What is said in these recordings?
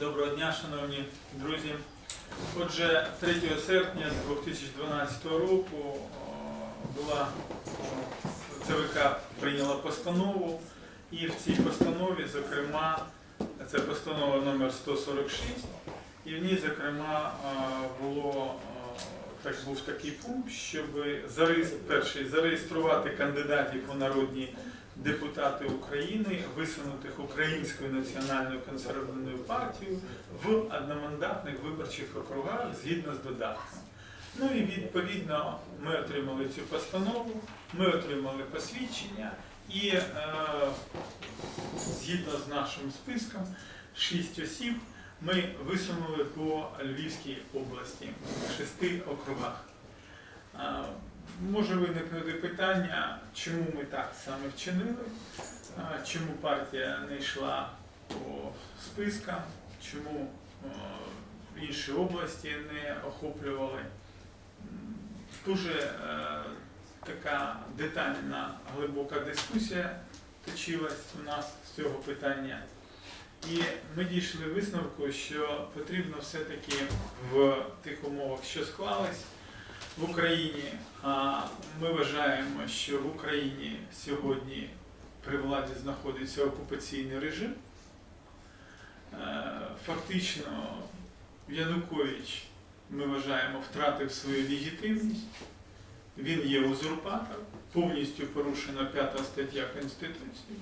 Доброго дня, шановні друзі. Отже, 3 серпня 2012 року була ЦВК прийняла постанову, і в цій постанові, зокрема, це постанова номер 146, і в ній, зокрема, е, було е, так був такий пункт, щоб зареєструвати кандидатів у народні депутати України, висунутих Українською національною консервативною партією в одномандатних виборчих округах згідно з додатком. Ну і відповідно ми отримали цю постанову, ми отримали посвідчення і е, згідно з нашим списком, шість осіб ми висунули по Львівській області в шести округах. Може виникнути питання, чому ми так саме вчинили, чому партія не йшла по спискам, чому інші області не охоплювали. Дуже е, така детальна глибока дискусія точилась у нас з цього питання. І ми дійшли висновку, що потрібно все-таки в тих умовах, що склались в Україні, а ми вважаємо, що в Україні сьогодні при владі знаходиться окупаційний режим. Е, Фактично Янукович, ми вважаємо, втратив свою легітимність. Він є узурпатор, повністю порушена п'ята стаття Конституції.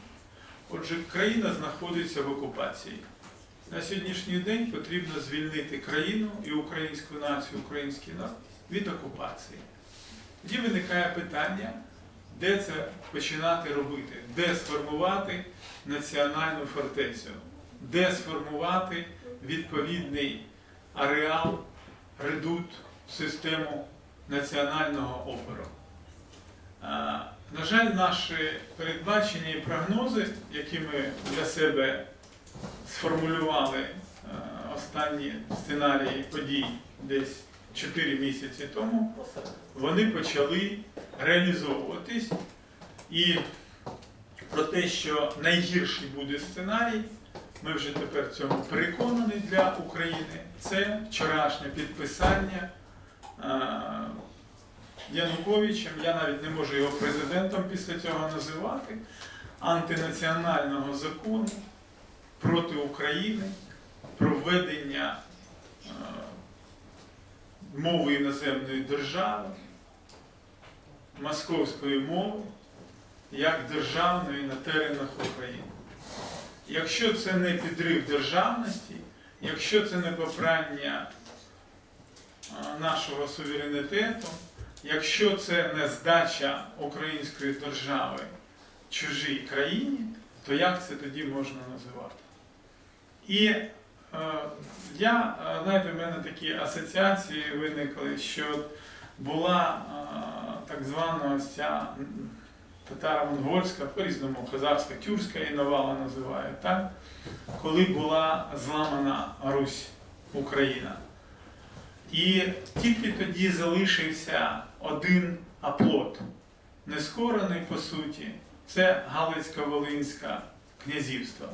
Отже, країна знаходиться в окупації. На сьогоднішній день потрібно звільнити країну і українську націю, український народ від окупації. Тоді виникає питання, де це починати робити, де сформувати національну фортецю, де сформувати відповідний ареал, редут, систему національного опору. На жаль, наші передбачення і прогнози, які ми для себе сформулювали останні сценарії подій десь 4 місяці тому, вони почали реалізовуватись. І про те, що найгірший буде сценарій, ми вже тепер в цьому переконані для України. Це вчорашнє підписання Януковичем, я навіть не можу його президентом після цього називати, антинаціонального закону проти України про введення мови іноземної держави, московської мови як державної на теренах України. Якщо це не підрив державності, якщо це не попрання нашого суверенітету, якщо це не здача української держави чужій країні, то як це тоді можна називати? І я, е, знаєте, в мене такі асоціації виникли, що була е, так звана ось ця татаро-монгольська, по-різному хазарська, тюркська і навала називають, так? коли була зламана Русь, Україна. І тільки тоді залишився один аплот, нескорений по суті, це Галицько-Волинське князівство.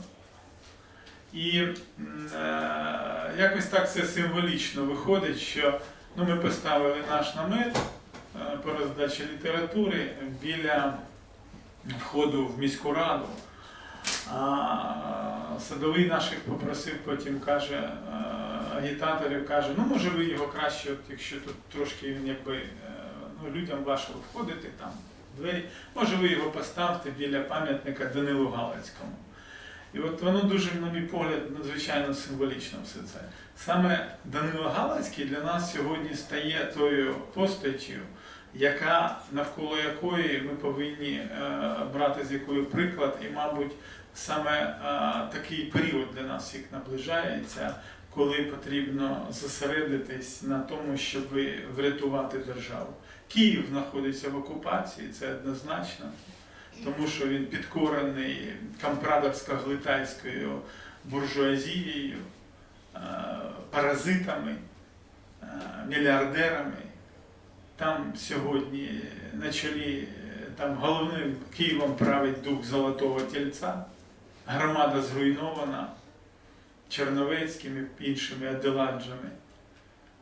І е, якось так це символічно виходить, що ну, ми поставили наш намет е, по роздачі літератури біля входу в міську раду. А садовий наших попросив, потім каже, е, агітаторів каже, ну може ви його краще, от, якщо тут трошки він якби е, ну, людям важко входити там в двері, може ви його поставте біля пам'ятника Данилу Галицькому. І от воно дуже, на мій погляд, надзвичайно символічно все це. Саме Данило Галицький для нас сьогодні стає тою постаттю, яка навколо якої ми повинні е, брати з якою приклад, і, мабуть, саме е, такий період для нас всіх наближається, коли потрібно зосередитись на тому, щоб врятувати державу. Київ знаходиться в окупації, це однозначно тому що він підкорений кампрадорсько-глитайською буржуазією, е, паразитами, е, мільярдерами. Там сьогодні на чолі е, там головним Києвом править дух Золотого Тільця, громада зруйнована. черновецькими іншими аделаджами.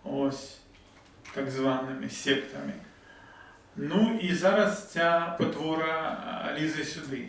Ось так званими сектами. Ну і зараз ця потвора лізе сюди.